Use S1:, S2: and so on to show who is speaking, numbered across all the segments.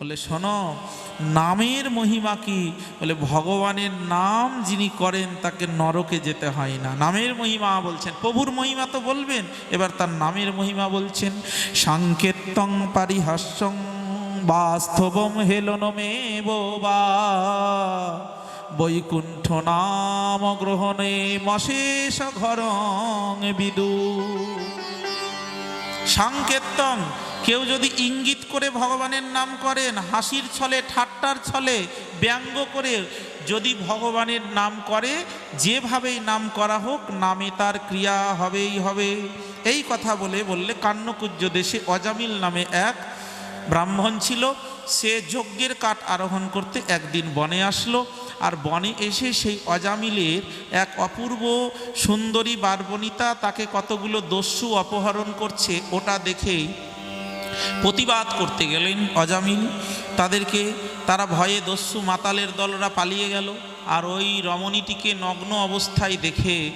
S1: বলে, শোনো, নামের মহিমা কি? বলে, ভগবানের নাম যিনি করেন, তাকে নরকে যেতে হয় না। নামের মহিমা বলছেন, প্রভুর মহিমা তো বলবেন, এবার তার নামের মহিমা বলছেন সাংকেতং পারিহাস্যং বাস্তবম হেলনমে বা, বৈকুণ্ঠ নাম গ্রহণে মশেষ ঘরং বিদু। সাংকেতং কেউ যদি ইঙ্গিত করে ভগবানের নাম করেন, হাসির ছলে, ঠাট্টার ছলে, ব্যঙ্গ করে যদি ভগবানের নাম করে, যেভাবেই নাম করা হোক, নামে তার ক্রিয়া হবেই হবে। এই কথা বলে বললে কান্নকুজ্জ দেশে অজামিল নামে এক ব্রাহ্মণ ছিল। সে যজ্ঞের কাঠ আরোহণ করতে একদিন বনে আসলো আর বনে এসে সেই অজামিলের এক অপূর্ব সুন্দরী বারবনিতা তাকে কতগুলো দস্যু অপহরণ করছে ওটা দেখেই প্রতিবাদ করতে গেলেন অজামিল। তাদেরকে তারা ভয়ে দস্যু মাতালের দলরা পালিয়ে গেল। আর ওই রমণীটিকে নগ্ন অবস্থায় দেখে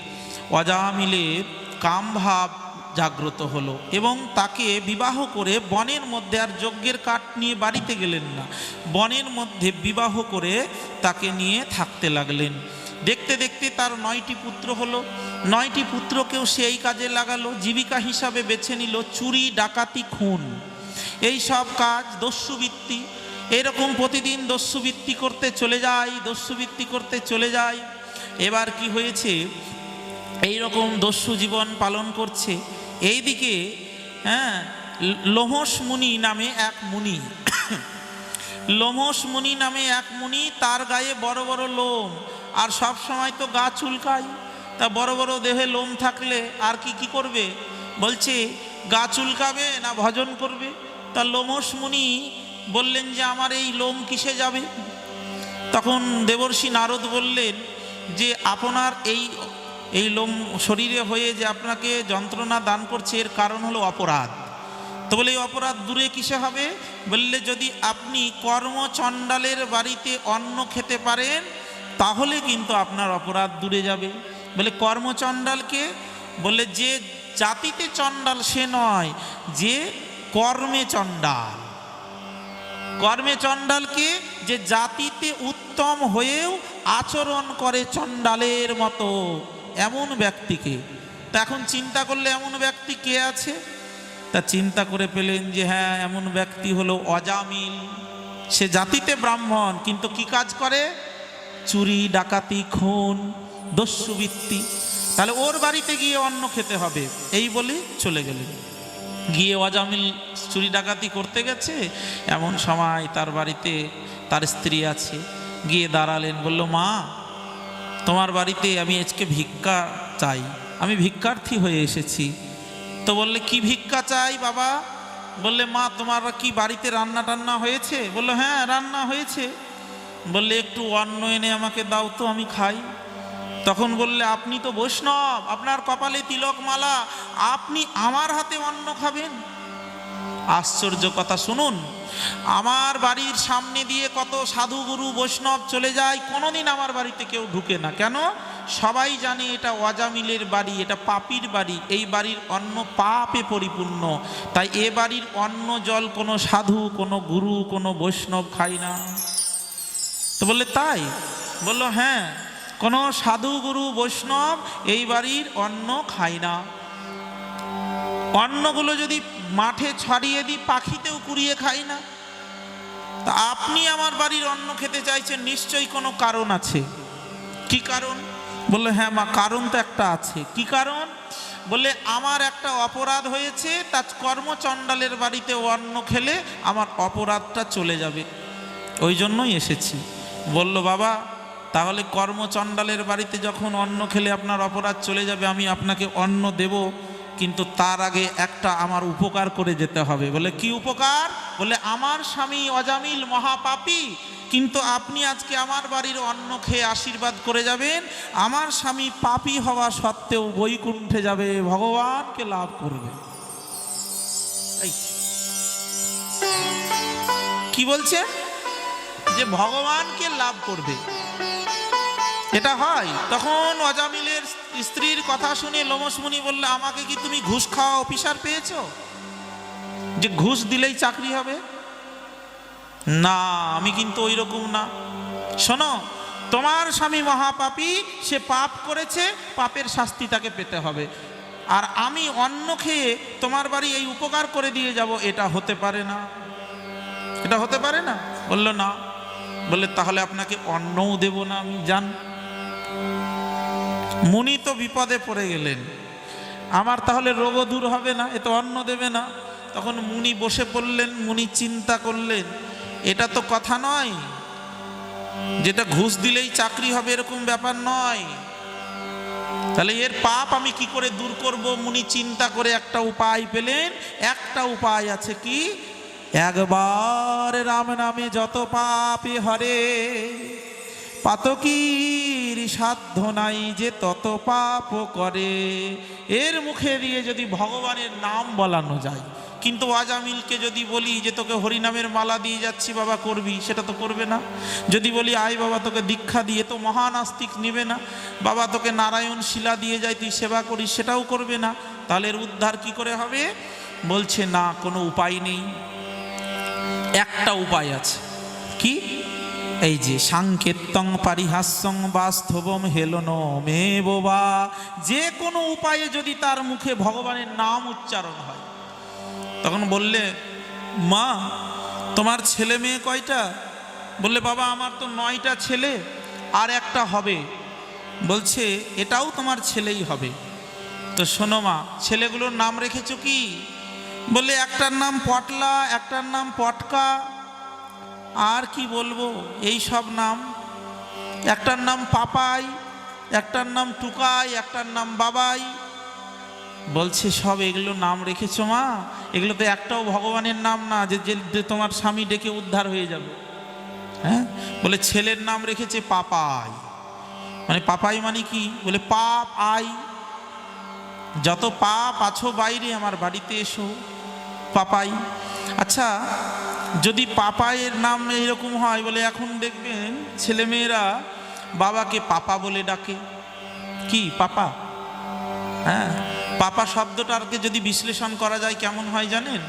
S1: অজামিলের কামভাব জাগ্রত হলো এবং তাকে বিবাহ করে বনের মধ্যে আর যজ্ঞের কাঠ নিয়ে বাড়িতে গেলেন না। বনের মধ্যে বিবাহ করে তাকে নিয়ে থাকতে লাগলেন। দেখতে দেখতে তার নয়টি পুত্র হলো। নয়টি পুত্রকেও সেই কাজে লাগালো, জীবিকা হিসাবে বেছে নিল চুরি, ডাকাতি, খুন। এই সব কাজ দস্যুবৃত্তি। এরকম প্রতিদিন দস্যুবৃত্তি করতে চলে যায়, দস্যুবৃত্তি করতে চলে যায়। এবার কি হয়েছে? এই রকম দস্যু জীবন পালন করছে। এইদিকে হ্যাঁ লোমস মুনি নামে এক মুনি। লোমস মুনি নামে এক মুনি, তার গায়ে বড় বড় লোম। আর সব সময় তো গা চুলকায়। তা বড় বড় দেহে লোম থাকলে আর কি কি করবে? বলছে, গা চুলকাবে না ভজন করবে? তা লোমস মুনি বললেন যে, আমার এই লোম কিসে যাবে? তখন দেবর্ষী নারদ বললেন যে, আপনার এই এই লোম শরীরে হয়ে যে আপনাকে যন্ত্রণা দান করছে, এর কারণ হলো অপরাধ। তো বলে, এই অপরাধ দূরে কিসে হবে? বললে, যদি আপনি কর্মচণ্ডালের বাড়িতে অন্ন খেতে পারেন, তাহলে কিন্তু আপনার অপরাধ দূরে যাবে। বলে কর্মচণ্ডালকে বলে, যে জাতিতে চণ্ডাল, সে নয়, যে কর্মে চণ্ডাল। কর্মে চণ্ডালকে যে জাতিতে উত্তম হয়েও আচরণ করে চণ্ডালের মতো, এমন ব্যক্তিকে। তা এখন চিন্তা করলে এমন ব্যক্তি কে আছে? তা চিন্তা করে পেলেন যে হ্যাঁ এমন ব্যক্তি হলো অজামিল। সে জাতিতে ব্রাহ্মণ, কিন্তু কি কাজ করে? চুরি, ডাকাতি, খুন। দস্যুবৃত্তি তাহলে ওর বাড়িতে গিয়ে অন্ন খেতে হবে। এই বলে চলে গেলেন গিয়ে অজামিল চুরি ডাকাতি করতে গেছে। এমন সময় তার বাড়িতে তার স্ত্রী আছে। গিয়ে দাঁড়ালেন, বলল, মা, তোমার বাড়িতে আমি আজকে ভিক্ষা চাই। আমি ভিক্ষার্থী হয়ে এসেছি। তো বললে, কি ভিক্ষা চাই বাবা? বললে, মা, তোমার কি বাড়িতে রান্না টান্না হয়েছে? বলল হ্যাঁ রান্না হয়েছে। বললে, একটু অন্ন এনে আমাকে দাও তো, আমি খাই। তখন বললে, আপনি তো বৈষ্ণব, আপনার কপালে তিলক মালা আপনি আমার হাতে অন্ন খাবেন? আশ্চর্য কথা, শুনুন, আমার বাড়ির সামনে দিয়ে কত সাধু গুরু বৈষ্ণব চলে যায়, কোনোদিন আমার বাড়িতে কেউ ঢুকে না। কেন? সবাই জানে এটা অজামিলের বাড়ি, এটা পাপির বাড়ি, এই বাড়ির অন্ন পাপে পরিপূর্ণ। তাই এ বাড়ির অন্ন জল কোনো সাধু, কোনো গুরু, কোনো বৈষ্ণব খায় না। তো বললে, তাই? বলল হ্যাঁ। কোনো সাধু গুরু বৈষ্ণব এই বাড়ির অন্ন খায় না। অন্নগুলো যদি মাঠে ছড়িয়ে দিই, পাখিতেও কুড়িয়ে খাই না। তা আপনি আমার বাড়ির অন্ন খেতে চাইছেন, নিশ্চয়ই কোনো কারণ আছে। কি কারণ? বললে হ্যাঁ মা, কারণ তো একটা আছে। কি কারণ? বলে আমার একটা অপরাধ হয়েছে তার কর্মচণ্ডালের বাড়িতে অন্ন খেলে আমার অপরাধটা চলে যাবে। ওই জন্যই এসেছি। বলল, বাবা তাহলে কর্মচণ্ডালের বাড়িতে যখন অন্ন খেলে আপনার অপরাধ চলে যাবে, আমি আপনাকে অন্ন দেব, কিন্তু তার আগে একটা আমার উপকার করে যেতে হবে। বলে, কি উপকার? বলে, আমার স্বামী অজামিল মহাপাপী, কিন্তু আপনি আজকে আমার বাড়ির অন্ন খেয়ে আশীর্বাদ করে যাবেন। আমার স্বামী পাপী হওয়া সত্ত্বেও বৈকুণ্ঠে যাবে, ভগবানকে লাভ করবে। কি বলছে? যে ভগবানকে লাভ করবে। এটা হয়, তখন অজামিলের স্ত্রীর কথা শুনে লোমসমুনি বললে, আমাকে কি তুমি ঘুষ খাওয়া অফিসার পেয়েছ? যে ঘুষ দিলেই চাকরি হবে? না, আমি কিন্তু ওই রকম না। শোনো, তোমার স্বামী মহাপাপী, সে পাপ করেছে, পাপের শাস্তি তাকে পেতে হবে। আর আমি অন্ন খেয়ে তোমার বাড়ি এই উপকার করে দিয়ে যাব, এটা হতে পারে না। এটা হতে পারে না? বলল, না। বললে, তাহলে আপনাকে অন্নও দেব না, আমি জান। মুনি তো বিপদে পড়ে গেলেন। আমার তাহলে রোগও দূর হবে না, এ তো অন্ন দেবে না। তখন মুনি বসে পড়লেন, মুনি চিন্তা করলেন, এটা তো কথা নয়। যেটা ঘুষ দিলেই চাকরি হবে এরকম ব্যাপার নয়। তাহলে এর পাপ আমি কি করে দূর করব? মুনি চিন্তা করে একটা উপায় পেলেন, একটা উপায় আছে কি? একবার রাম নামে যত পাপে হরে পাতকীর সাধ্য নাই যে তত পাপ করে। এর মুখে দিয়ে যদি ভগবানের নাম বলানো যায়, কিন্তু আজামিলকে যদি বলি যে তোকে হরিনামের মালা দিয়ে যাচ্ছি, বাবা করবি? সেটা তো করবে না। যদি বলি, আয় বাবা, তোকে দীক্ষা দিয়ে। তো মহানাস্তিক নেবে না। বাবা, তোকে নারায়ণ শিলা দিয়ে যায় তুই সেবা করিস, সেটাও করবে না। তাহলে উদ্ধার কি করে হবে? বলছে, না, কোনো উপায় নেই। একটা উপায় আছে। কি? এই যে সাংকেতং পারিহাস্যং বাস্তবম হেলন মে বোবা যে কোনো উপায়ে যদি তার মুখে ভগবানের নাম উচ্চারণ হয়। তখন বললে, মা, তোমার ছেলে মেয়ে কয়টা? বললে, বাবা, আমার তো নয়টা ছেলে, আর একটা হবে। বলছে, এটাও তোমার ছেলেই হবে। তো শোনো মা, ছেলেগুলোর নাম রেখেছো কি? বললে, একটার নাম পটলা, একটার নাম পটকা আর কি বলব? এই সব নাম। একটার নাম পাপাই, একটার নাম টুকাই, একটার নাম বাবাই। বলছে, সব এগুলো নাম রেখেছো মা? এগুলো তো একটাও ভগবানের নাম না, যে যে তোমার স্বামী ডেকে উদ্ধার হয়ে যাবে। হ্যাঁ? বলে, ছেলের নাম রেখেছে পাপাই। মানে পাপাই মানে কি? বলে, পাপ আই। যত পাপ আছো বাইরে, আমার বাড়িতে এসো, পাপাই। আচ্ছা যদি পাপায়ের নাম এইরকম হয় বলে এখন দেখবেন ছেলেমেয়েরা বাবাকে পাপা বলে ডাকে। কি, পাপা? হ্যাঁ পাপা শব্দটাকে যদি বিশ্লেষণ করা যায় কেমন হয় জানেন?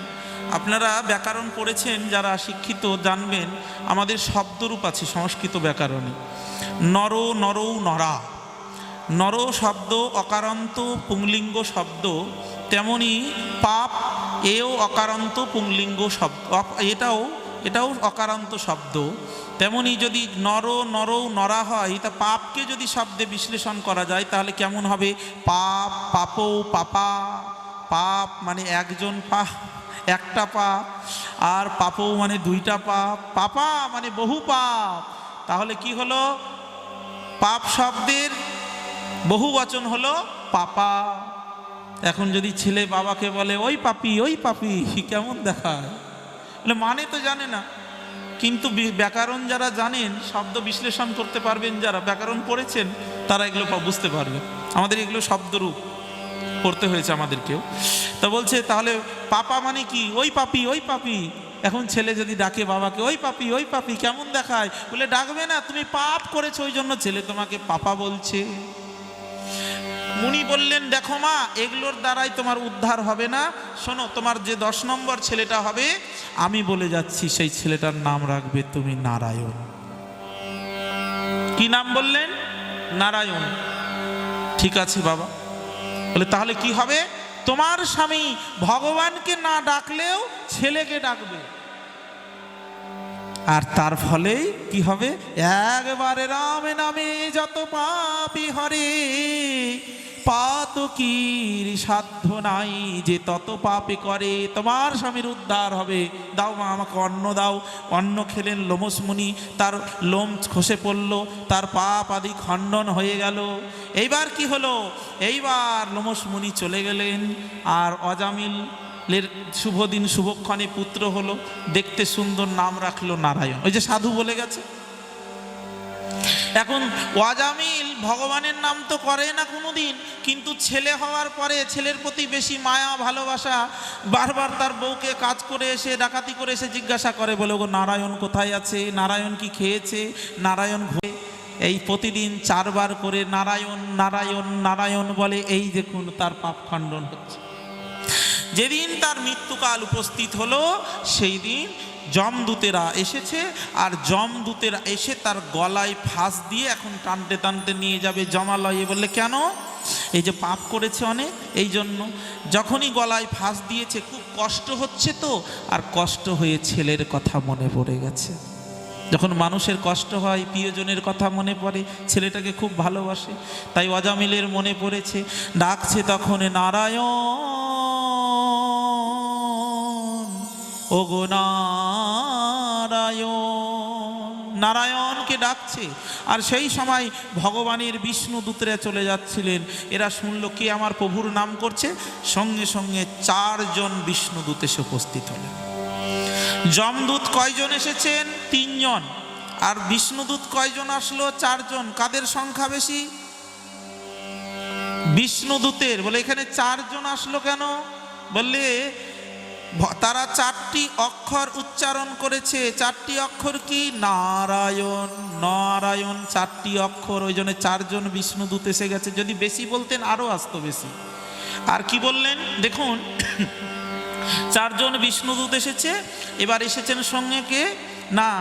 S1: আপনারা ব্যাকরণ পড়েছেন, যারা শিক্ষিত জানবেন, আমাদের শব্দরূপ আছে, সংস্কৃত ব্যাকরণে। নর, নরৌ, নরা। নর শব্দ, অকারান্ত, পুংলিঙ্গ শব্দ, তেমনি পাপ এও অকারান্ত পুংলিঙ্গ শব্দ এটাও এটাও অকারান্ত শব্দ। তেমনি যদি নর নরৌ নরা হয়, তা পাপকে যদি শব্দে বিশ্লেষণ করা যায়, তাহলে কেমন হবে? পাপ পাপৌ পাপা, পাপ মানে একজন পাপ একটা পাপ আর পাপৌ মানে দুইটা পাপ পাপা মানে বহু পাপ। তাহলে কি হলো? পাপ শব্দের বহু বচন হলো পাপা। এখন যদি ছেলে বাবাকে বলে, ওই পাপি ওই পাপি, কেমন দেখায়? বলে মানে তো জানে না। কিন্তু ব্যাকরণ যারা জানেন, শব্দ বিশ্লেষণ করতে পারবেন যারা। ব্যাকরণ পড়েছেন, তারা এগুলো বুঝতে পারবে। আমাদের এগুলো শব্দরূপ পড়তে হয়েছে আমাদেরকেও। তা বলছে, তাহলে পাপা মানে কি? ওই পাপি ওই পাপি। এখন ছেলে যদি ডাকে বাবাকে, ওই পাপি ওই পাপি, কেমন দেখায়? বলে, ডাকবে না, তুমি পাপ করেছ, ওই জন্য ছেলে তোমাকে পাপা বলছে। মুনি বললেন, দেখো মা, এগুলোর দ্বারাই তোমার উদ্ধার হবে না। শোনো, তোমার যে দশ নম্বর ছেলেটা হবে, আমি বলে যাচ্ছি, সেই ছেলেটার নাম রাখবে তুমি নারায়ণ। কি নাম বললেন? নারায়ণ। ঠিক আছে বাবা। বলে, তাহলে কি হবে? তোমার স্বামী ভগবানকে না ডাকলেও ছেলেকে ডাকবে। আর তার ফলেই কি হবে? একবারে রামে নামে যত পাপি হরে। পাতকীর সাধ্য নাই যে তত পাপে করে। তোমার স্বামীর উদ্ধার হবে। দাও মা, আমাকে অন্ন দাও। অন্ন খেলেন লোমসমুনি তার লোম খসে পড়ল, তার পাপ আদি খণ্ডন হয়ে গেল। এইবার কি হলো? এইবার লোমসমুনি চলে গেলেন, আর অজামিল লের শুভ দিন শুভক্ষণে পুত্র হলো। দেখতে সুন্দর নাম রাখল নারায়ণ। ওই যে সাধু বলে গেছে। এখন ওয়াজামিল ভগবানের নাম তো করে না কোনোদিন, কিন্তু ছেলে হওয়ার পরে ছেলের প্রতি বেশি মায়া, ভালোবাসা, বারবার তার বউকে কাজ করে এসে, ডাকাতি করে এসে জিজ্ঞাসা করে, বলে গো নারায়ণ কোথায় আছে? নারায়ণ কি খেয়েছে? নারায়ণ ঘুরে এই প্রতিদিন চারবার করে, নারায়ণ নারায়ণ নারায়ণ বলে, এই দেখুন তার পাপ খণ্ডন হচ্ছে। যেদিন তার মৃত্যুকাল উপস্থিত হলো, সেই দিন জমদূতেরা এসেছে, আর জমদূতেরা এসে তার গলায় ফাঁস দিয়ে এখন টানতে টানতে নিয়ে যাবে জমালয়ে। বললে, কেন? এই যে পাপ করেছে অনেক, এই জন্য যখনই গলায় ফাঁস দিয়েছে, খুব কষ্ট হচ্ছে তো? আর কষ্ট হয়ে ছেলের কথা মনে পড়ে গেছে। যখন মানুষের কষ্ট হয়, প্রিয়জনের কথা মনে পড়ে, ছেলেটাকে খুব ভালোবাসে, তাই অজামিলের মনে পড়েছে, ডাকছে তখন, নারায়ণ, ওগো নারায়ণ ডাকছে। আর সেই সময় ভগবানের বিষ্ণু দূতরা চলে যাচ্ছিলেন। এরা শুনল, কে আমার প্রভুর নাম করছে? সঙ্গে সঙ্গে চারজন বিষ্ণু দূত এসে উপস্থিত হলেন। যমদূত কয়জন এসেছেন? তিনজন। আর বিষ্ণুদূত কয়জন আসলো? চারজন। কাদের সংখ্যা বেশি? বিষ্ণুদূতের বলে, এখানে চারজন আসলো কেন? বললে তারা চারটি অক্ষর উচ্চারণ করেছে। চারটি অক্ষর কি? নারায়ণ নারায়ণ, চারটি অক্ষর, ওই জন্য চারজন বিষ্ণু দূত এসে গেছে। যদি বেশি বলতেন আরও আসতো বেশি। আর কি বললেন? দেখুন, চারজন বিষ্ণুদূত এসেছে। এবার এসেছেন সঙ্গে কে? না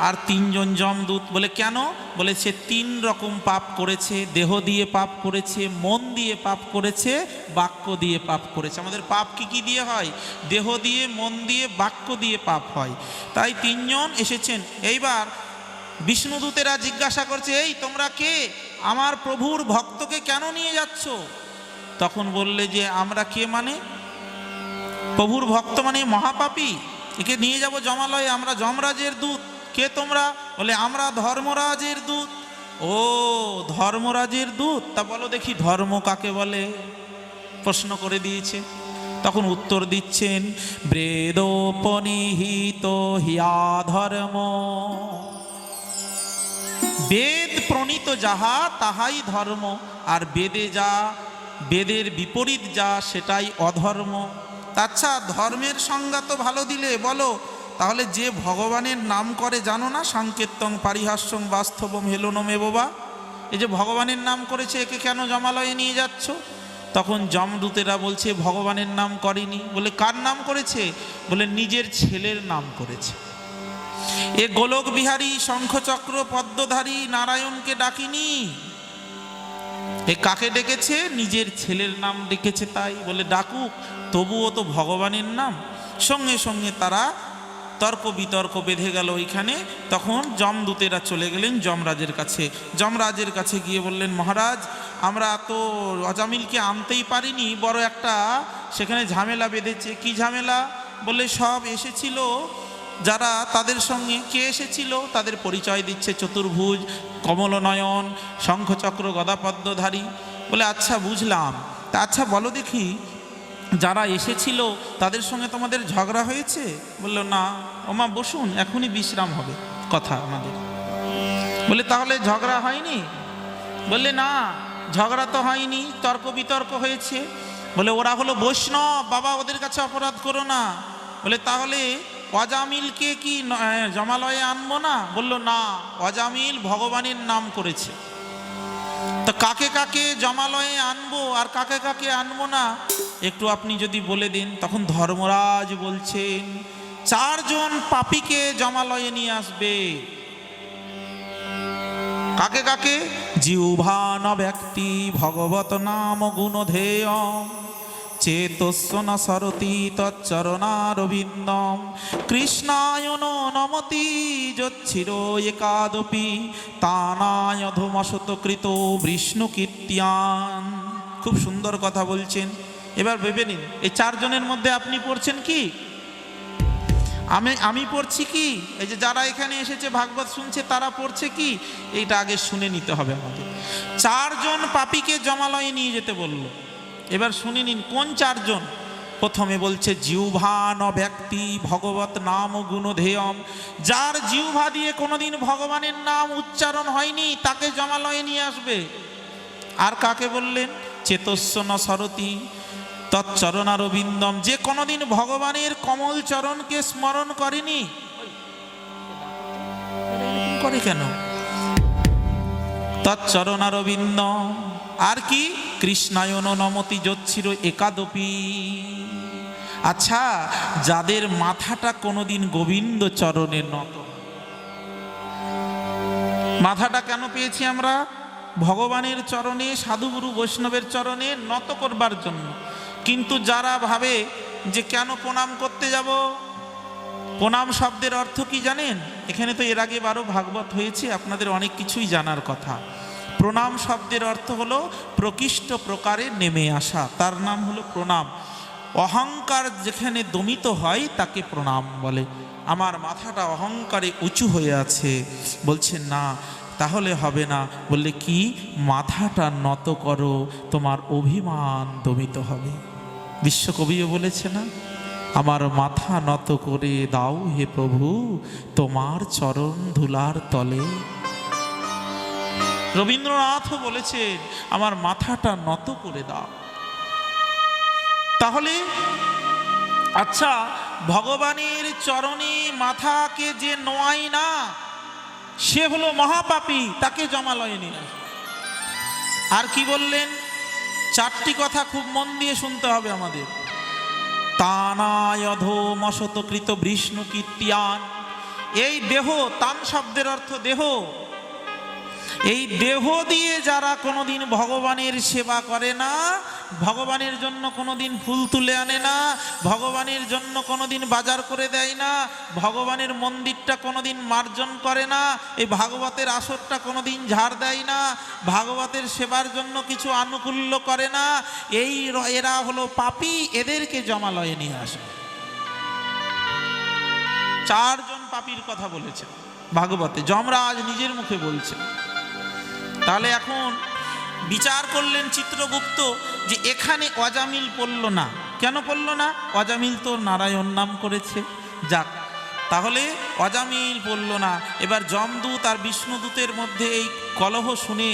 S1: আর তিনজন যমদূত বলে, কেন? বলে, সে তিন রকম পাপ করেছে, দেহ দিয়ে পাপ করেছে, মন দিয়ে পাপ করেছে, বাক্য দিয়ে পাপ করেছে। আমাদের পাপ কি কি দিয়ে হয়? দেহ দিয়ে, মন দিয়ে, বাক্য দিয়ে পাপ হয়। তাই তিনজন এসেছেন। এইবার বিষ্ণুদূতেরা জিজ্ঞাসা করছে, এই, তোমরা কে? আমার প্রভুর ভক্তকে কেন নিয়ে যাচ্ছ? তখন বললে যে, আমরা কে মানে? প্রভুর ভক্ত মানে মহাপাপী। একে নিয়ে যাব জমালয়ে, আমরা যমরাজের দূত। কে তোমরা? বলে, আমরা ধর্মরাজের দূত। ও, ধর্মরাজের দূত? তা বলো দেখি ধর্ম কাকে বলে? প্রশ্ন করে দিয়েছে। তখন উত্তর দিচ্ছেন, বেদোপনিহিত হিয়া ধর্ম। বেদ প্রণীত যাহা, তাহাই ধর্ম, আর বেদে যা, বেদের বিপরীত যা, সেটাই অধর্ম। আচ্ছা ধর্মের সংজ্ঞা তো ভালো দিলে, বলো। তাহলে যে ভগবানের নাম করে জানো না? সাংকেতং পারিহাস্যং বাস্তবম হেলনমে বাবা এই যে ভগবানের নাম করেছে, একে কেন জমালয়ে নিয়ে যাচ্ছ? তখন যমদূতেরা বলছে, ভগবানের নাম করেনি। বলে, কার নাম করেছে? বলে, নিজের ছেলের নাম করেছে। এ গোলক বিহারী, শঙ্খচক্র পদ্মধারী, নারায়ণকে ডাকিনি। এ কাকে ডেকেছে? নিজের ছেলের নাম ডেকেছে তাই। বলে, ডাকুক, তবুও তো ভগবানের নাম। সঙ্গে সঙ্গে তারা তর্ক বিতর্ক বেঁধে গেল ওইখানে। তখন যমদূতেরা চলে গেলেন যমরাজের কাছে। যমরাজের কাছে গিয়ে বললেন, মহারাজ, আমরা তো অজামিলকে আনতেই পারিনি, বড় একটা সেখানে ঝামেলা বেঁধেছে। কি ঝামেলা? বলে সব এসেছিল, যারা তাদের সঙ্গে কে এসেছিল? তাদের পরিচয় দিচ্ছে চতুর্ভুজ, কমলনয়ন, শঙ্খচক্র, গদাপদ্মধারী। বলে আচ্ছা বুঝলাম। তা আচ্ছা বলো দেখি যারা এসেছিল, তাদের সঙ্গে তোমাদের ঝগড়া হয়েছে? বলল, না। ওমা, বসুন, এখনই বিশ্রাম হবে। কথা আমাদের। বলে, তাহলে ঝগড়া হয়নি? বললে, না, ঝগড়া তো হয়নি তর্ক বিতর্ক হয়েছে। বলে, ওরা হলো বৈষ্ণব, বাবা ওদের কাছে অপরাধ করো না। বলে, তাহলে অজামিলকে কি জমালয়ে আনব না? বলল, না, অজামিল ভগবানের নাম করেছে। তা কাকে কাকে জমালয়ে আনব আর কাকে কাকে আনব না? একটু আপনি যদি বলে দিন, তখন ধর্মরাজ বলছেন, চারজন পাপিকে জমালয়ে নিয়ে আসবে। কাকে কাকে? জিউভান ব্যক্তি, ভগবত নাম গুণ গুণধেয় চেতস্ব ন সরতি তচ্চরণারবিন্দম কৃষ্ণায়ন নমতি যচ্ছির একাদপি তানায় ধুমসত কৃত বিষ্ণু কীর্তিয়ান খুব সুন্দর কথা বলছেন। এবার ভেবে নিন, এই চারজনের মধ্যে আপনি পড়ছেন কি? আমি আমি পড়ছি কি? এই যে যারা এখানে এসেছে, ভাগবত শুনছে, তারা পড়ছে কি? এইটা আগে শুনে নিতে হবে আমাদের। চারজন পাপীকে জমালয়ে নিয়ে যেতে বলল। এবার শুনে নিন, কোন চারজন? প্রথমে বলছে জিউভান ব্যক্তি ভগবত নাম গুণধেয়ম। যার জিউভা দিয়ে কোনোদিন ভগবানের নাম উচ্চারণ হয়নি, তাকে জমালয়ে নিয়ে আসবে। আর কাকে বললেন? চেতস্ব ন সরতি তৎচরণারবিন্দম। যে কোনোদিন ভগবানের কমল চরণকে স্মরণ করেনি। করে কেন? তৎচরণারবিন্দ আর কি? কৃষ্ণায়ন নমতি যচ্ছির একাদপি। আচ্ছা যাদের মাথাটা কোনোদিন গোবিন্দ চরণে নত। মাথাটা কেন পেয়েছি আমরা? ভগবানের চরণে, সাধুগুরু বৈষ্ণবের চরণে নত করবার জন্য। কিন্তু যারা ভাবে যে কেন প্রণাম করতে যাব? প্রণাম শব্দের অর্থ কি জানেন? এখানে তো এর আগে বারো ভাগবত হয়েছে, আপনাদের অনেক কিছুই জানার কথা। প্রণাম শব্দের অর্থ হলো প্রকৃষ্ট প্রকারে নেমে আসা। তার নাম হলো প্রণাম। অহংকার যেখানে দমিত হয়, তাকে প্রণাম বলে। আমার মাথাটা অহংকারে উঁচু হয়ে আছে। বলছে, না, তাহলে হবে না। বললে, কি? মাথাটা নত করো, তোমার অভিমান দমিত হবে। বিশ্বকবিও বলেছে না, আমার মাথা নত করে দাও হে প্রভু, তোমার চরণ ধুলার তলে। রবীন্দ্রনাথও বলেছেন, আমার মাথাটা নত করে দাও। তাহলে আচ্ছা ভগবানের চরণে মাথাকে যে নোয়াই না, সে হলো মহাপাপী, তাকে জমালয়ে নিয়ে। আর কি বললেন? চারটি কথা খুব মন দিয়ে শুনতে হবে আমাদের। তানায়ধ মশতকৃত বিষ্ণু কীর্তিয়ান। এই দেহ, তান শব্দের অর্থ দেহ। এই দেহ দিয়ে যারা কোনোদিন ভগবানের সেবা করে না, ভগবানের জন্য কোনোদিন ফুল তুলে আনে না, ভগবানের জন্য কোনোদিন বাজার করে দেয় না, ভগবানের মন্দিরটা কোনোদিন মার্জন করে না, এই ভাগবতের আসরটা কোনোদিন ঝাড় দেয় না, ভাগবতের সেবার জন্য কিছু আনুকূল্য করে না, এই এরা হলো পাপী, এদেরকে জমালয়ে নিয়ে আসে। চারজন পাপীর কথা বলেছে, ভাগবতে, যমরাজ নিজের মুখে বলছে। তাহলে এখন বিচার করলেন চিত্রগুপ্ত যে এখানে অজামিল পড়ল না। কেন পড়ল না? অজামিল তো নারায়ণ নাম করেছে। যাক, তাহলে অজামিল পড়ল না। এবার যমদূত আর বিষ্ণুদূতের মধ্যে এই কলহ শুনে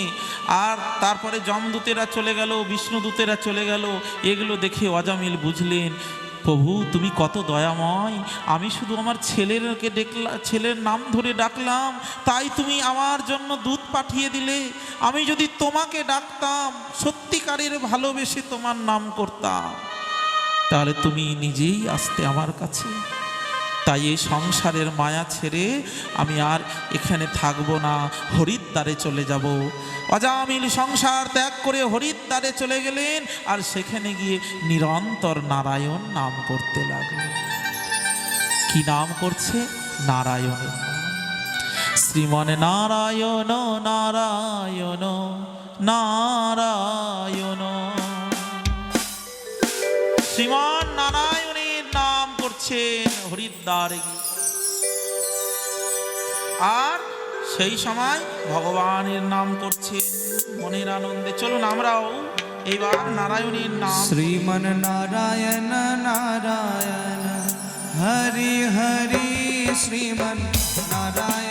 S1: আর তারপরে যমদূতেরা চলে গেল, বিষ্ণুদূতেরা চলে গেল, এগুলো দেখে অজামিল বুঝলেন প্রভু, তুমি কত দয়াময়। আমি শুধু আমার ছেলেরকে ডেকলা ছেলের নাম ধরে ডাকলাম। তাই তুমি আমার জন্য দুধ পাঠিয়ে দিলে। আমি যদি তোমাকে ডাকতাম, সত্যিকারের ভালোবেসে তোমার নাম করতাম। তাহলে তুমি নিজেই আসতে আমার কাছে। তাই এই সংসারের মায়া ছেড়ে আমি আর এখানে থাকব না, হরিদ্বারে চলে যাব। অজামিল সংসার ত্যাগ করে হরিদ্বারে চলে গেলেন আর সেখানে গিয়ে নিরন্তর নারায়ণ নাম করতে লাগলেন। কি নাম করছে? নারায়ণের নাম। শ্রীমন নারায়ণ নারায়ণ নারায়ণ। শ্রীমান নারায়ণের নাম করছেন হরিদ্বারে। আর সেই সময় ভগবানের নাম করছে মনের আনন্দে। চলুন আমরাও এইবার নারায়ণের নাম
S2: শ্রীমন নারায়ণ নারায়ণ, হরি হরি, শ্রীমন নারায়ণ।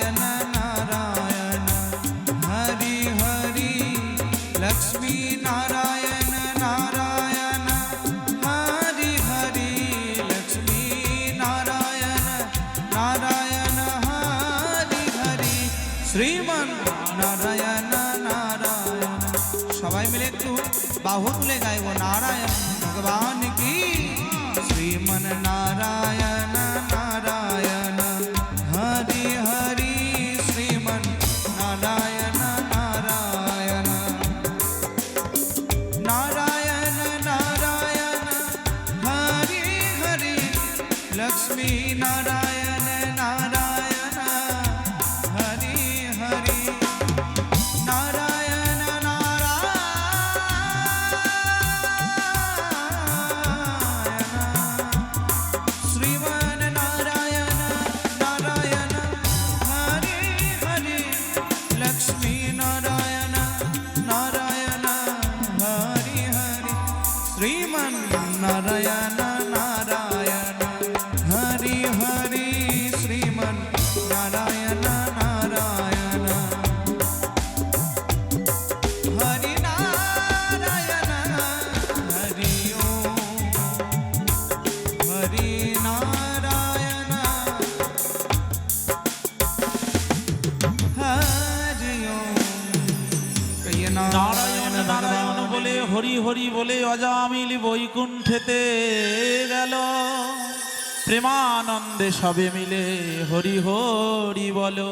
S1: বলে অজামিল বৈকুণ্ঠেতে গেল। প্রেমানন্দে সবে মিলে হরি হরি বলো।